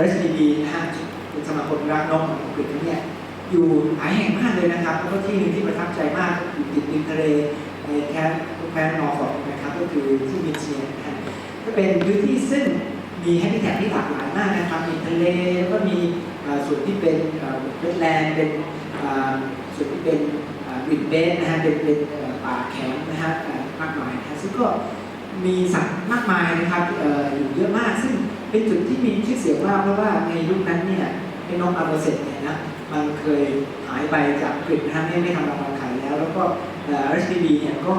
RSPB นะฮะเป็นสมาคมรักนกของอังกฤษเนี่ยอยู่หลายแห่งมากเลยนะครับแล้วก็ที่หนึ่งที่ประทับใจมากอยู่ติดริมทะเลในแคว้นแคว้นนอร์ฟอร์กนะครับก็คือที่มิเชียนะฮะก็เป็นพื้นที่ซึ่งมีแฮบิแทที่หลากหลายมากนะครับมีทะเลแล้วก็มีส่วนที่เป็นเวทแลนด์เป็นส่วนที่เป็นวินเบสนะฮะเป็นเป็นป่าแข็งนะฮะมากมายนะซึ่งก็มีสัตว์มากมายนะครับอยู่เยอะมากซึ่ง เป็นจุดที่มีชื่อเสียงมากเพราะว่าในยุคนั้นเนี่ยไอ้นกอาร์โบเซตเนี่ยนะมันเคยหายไปจากอังกฤษนะไม่ไม่ทำรางวัลขายแล้ว แล้วก็เอ่อ RSPB เนี่ยก็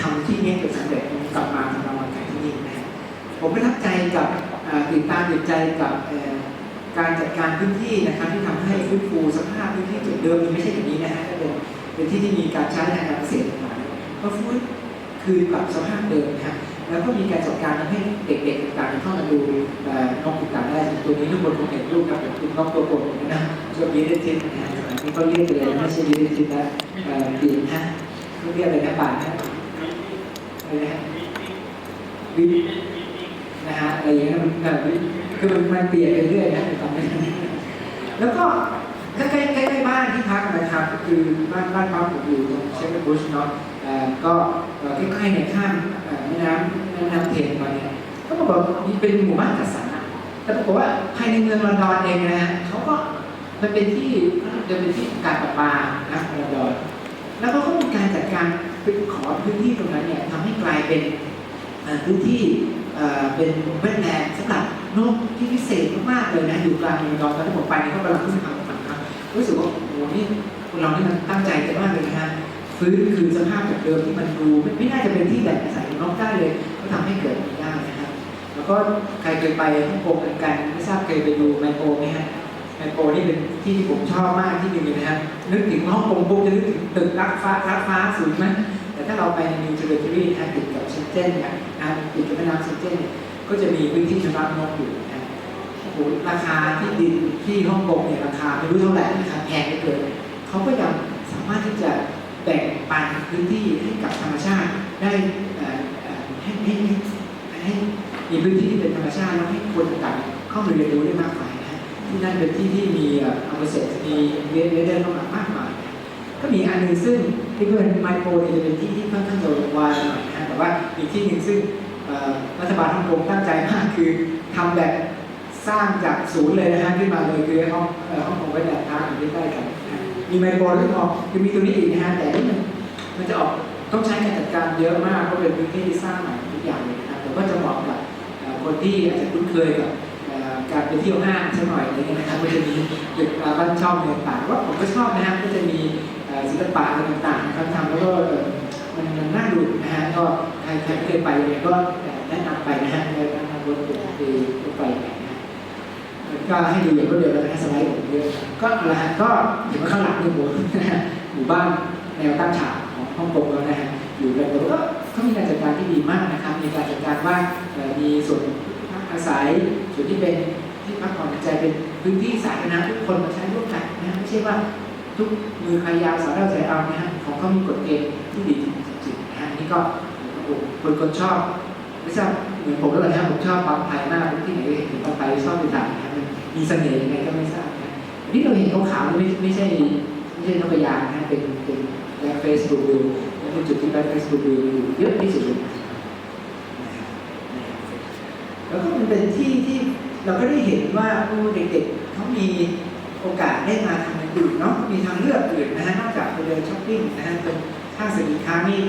ทำที่นี้จนสำเร็จกลับมาทำรางวัลขายที่นี่นะผมประทับใจกับเอ่อตื่นตาตื่ใจกับการจัดการพื้นที่นะครับที่ทำให้ฟื้นฟูสภาพพื้นที่จุดเดิมมันไม่ใช่แบบนี้นะฮะก็เป็นเป็นที่ที่มีการใช้ในการเกษตรต่างๆก็ฟื้นคืนกลับสภาพเดิมนะฮะ แล้วก็มีการจัดการทำให้เด็กๆต่างๆเข้ามาดูเอ่อนกต่างๆได้ตัวนี้ทุกคนคงเห็นรูปครับเป็นนกตัวโปรดนะชื่อบีเดทินนะฮะอันนี้ก็เรียกเลยไม่ใช่บีเดทินนะเอ่อปีนฮะเขาเรียกอะไรนะบาทนะอะไรนะฮะวินะฮะอะไรอย่างเงี้ยมันคือมันมันเปลี่ยนไปเรื่อยนะแล้วก็ ใกล้ๆใกล้ๆบ้านที่พักนะครับก็คือบ้านบ้านพักผมอยู่ตรงเชฟเวอร์บุชเนาะเอ่อก็ใกล้ๆเนี่ยข้ามแม่น้ำแม่น้ำเทมมาเนี่ยก็ปรากมีเป็นหมู่บ้านจัดสรรอะแต่ปรากฏว่าภายในเมืองลอนดอนเองนะฮะเขาก็มันเป็นที่จะเป็นที่การประปานะลอนดอนแล้วเขาก็มีการจัดการไปขอพื้นที่ตรงนั้นเนี่ยทำให้กลายเป็นพื้นที่เป็นเวทแลนด์สำหรับนกที่พิเศษมากๆเลยนะอยู่กลางเมืองลอนดอนที่ผมไปเนี่ยก็กำลังขึ้นทาง รู้สึกว่าโอ้โหนี่คนเรานี่มันตั้งใจกันมากเลยนะฮะฟื้นคืนสภาพจากเดิมที่มันดูไม่ไม่น่าจะเป็นที่แหล่งอาศัยของได้เลย ก็ทำให้เกิดอย่ได้นะครับ แล้วก็ใครเคยไปฮ่องกงเหมือนกันไม่ทราบเคยไปดูไมโปรไหมฮะไมโปรนี่เป็นที่ที่ผมชอบมากที่หนึ่งเลยนะครับนึกถึงฮ่องกงปุ๊บจะนึกถึงตึกรักฟ้ารักฟ้าสูงไหมแต่ถ้าเราไปในนิวเจอร์ซีรีส์นะติดกับเชนเจนเนี่ยนะติดกับแม่น้ำเชนเจนก็จะมีพื้นที่ชำระนกอยู่นะ ราคาที่ดินที่ฮ่องกงเนี่ยราคาไม่รู้เท่าไหร่นะครับแพงเหลือเกินเขาก็ยังสามารถที่จะแบ่งปันพื้นที่ให้กับธรรมชาติได้ให้ให้ให้มีพื้นที่ที่เป็นธรรมชาติแล้วให้คนต่างเข้ามาเรียนรู้ได้มากมายนะที่นั่นเป็นที่ที่มีอ่อเอาเสร็จมีเรียนเรียนเข้ามามากมายก็มีอันหนึงซึ่งที่เป็นไมโครเนี่ยจะเป็นที่ที่ค่อนข้างจะวายหน่อยนะแต่ว่าอีกที่หนึ่งซึ่งรัฐบาลฮ่องกงตั้งใจมากคือทำแบบ สร้างจากศูนย์เลยนะฮะขึ้นมาเลยคือห้องห้องของไว้แบบทาอยู่ใกล้ๆกันมีไมโครด้วยพอคือมีตัวนี้อีกนะฮะแต่นี่มันมันจะออกต้องใช้การจัดการเยอะมากเพราะเป็นพื้นที่ที่สร้างใหม่ทุกอย่างเลยนะครับแต่ก็จะเหมาะกับคนที่อาจจะคุ้นเคยกับการไปเที่ยวห้างสักหน่อยอะไรเงี้ยนะครับก็จะมีตึกบ้านช่องต่างๆว่าผมก็ชอบนะฮะก็จะมีศิลปะอะไรต่างๆนะครับทำแล้วก็มันมันน่าดูนะฮะก็ใครใครเคยไปเนี่ยก็แนะนำไปนะฮะในการทำรถติดตีรถไฟไปนะฮะ ก็ให้ดูอย่างรวดเร็วแล้วนะสไลด์ผมเยอะก็นะฮะก็เห็นว่าข้างหลังนี่หมู่นหมู่บ้านแนวตั้งฉากของฮ่องกงแล้วนะฮะอยู่ในบริก็เขามีการจัดการที่ดีมากนะครับ มีการจัดการว่ามีส่วนพักอาศัยส่วนที่เป็นที่พักผ่อนใจเป็นพื้นที่สาธารณะทุกคนมาใช้ร่วมกันนะฮะไม่ใช่ว่าทุกมือใครยาวสาวเราใจเอานะฮะของเขามีกฎเกณฑ์ที่ดีจริงๆนะฮะอันนี่ก็คนคนชอบไม่ทราบเหมือนผมแล้วเหรอครับผมชอบปั๊มไทยมากที่ไหนเห็นปั๊มไทยชอบไปถายนะครับมัน มีเสน่ห์ยังไงก็ไม่ทราบนะอันนี้เราเห็นขาวๆไม่ไม่ใช่ไม่ใช่นกกระยางนะเป็นเป็นแบ็คเฟสบูบิลและเป็นจุดที่แบ็คเฟสบูบิลอยู่เยอะที่สุดเลยแล้วก็มันเป็นที่ที่เราก็ได้เห็นว่าโอ้เด็กๆเขามีโอกาสได้มาทำอื่นเนาะมีทางเลือกอื่นนะฮะนอกจากไปเดินช้อปปิ้งนะฮะเป็นห้างสรรพสินค้านี่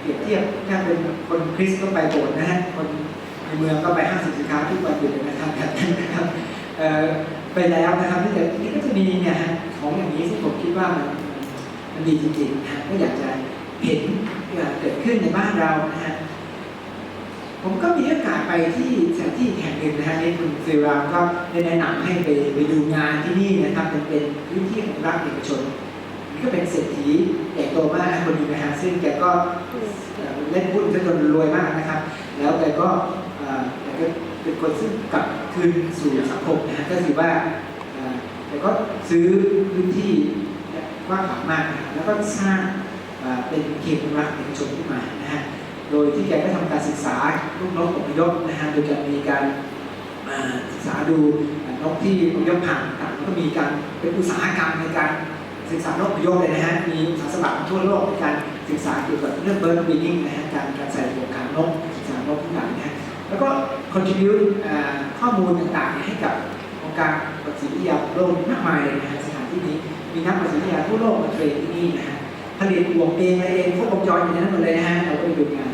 เปรียบเทียบถ้าเป็นคนคริสต์ก็ไปโบสถ์นะฮะคนในเมืองก็ไปห้างสินค้าทุกวันหยุดนะครับแบบนั้น ไปแล้วนะครับที่แต่ที่ก็จะมีเนี่ยของอย่างนี้ซึ่งผมคิดว่ามันมันดีจริงๆนะก็อยากจะเห็นเกิดขึ้นในบ้านเรานะฮะผมก็มีโอกาสไปที่สถานที่แห่งหนึ่งนะฮะในคุณซิรามก็ได้แนะนำให้ไปไปดูงานที่นี่นะครับมันเป็นพื้นที่ของรัฐเอกชนนี่ก็เป็นเศรษฐีใหญ่โตมากคนนี้นะฮะซึ่งแกก็เล่นหุ้นจนรวยมากนะครับ แล้วแกก็เอ่อแกก็เป็นคนซึ่งกลับคืนสู่สังคม ก็คือว่าเอ่ก็ซื้อพื้นที่กว้างขวางมากนะแล้วก็สร้างเป็นเขตอนุรักษ์เอกชนขึ้นมานะฮะโดยที่แกก็ทำการศึกษาลูกนกอพยพนะฮะโดยการมีการศึกษาดูนกที่อพยพผ่านต่างแล้วก็มีการเป็นอุตสาหกรรมในการศึกษานกอพยพเลยนะฮะมีอุตสาหกรรทั่วโลกในการศึกษาเกี่ยวกับเรื่อง bird breeding นะฮะการการใส่หัวการนกศึกษานกต่างๆนะฮะแล้วก็ contributed ข้อมูลต่างๆให้กับ องค์การปฏิวิทยาโลกมากมายเลยนะฮะสถานที่นี้มีนักปฏิวิทยาทั่วโลกมาเทรนที่นี่นะฮะผลิตบวกเองอะไรเองพวกวงจรอยู่ในนั้นหมดเลยนะฮะเราก็ไปดูงาน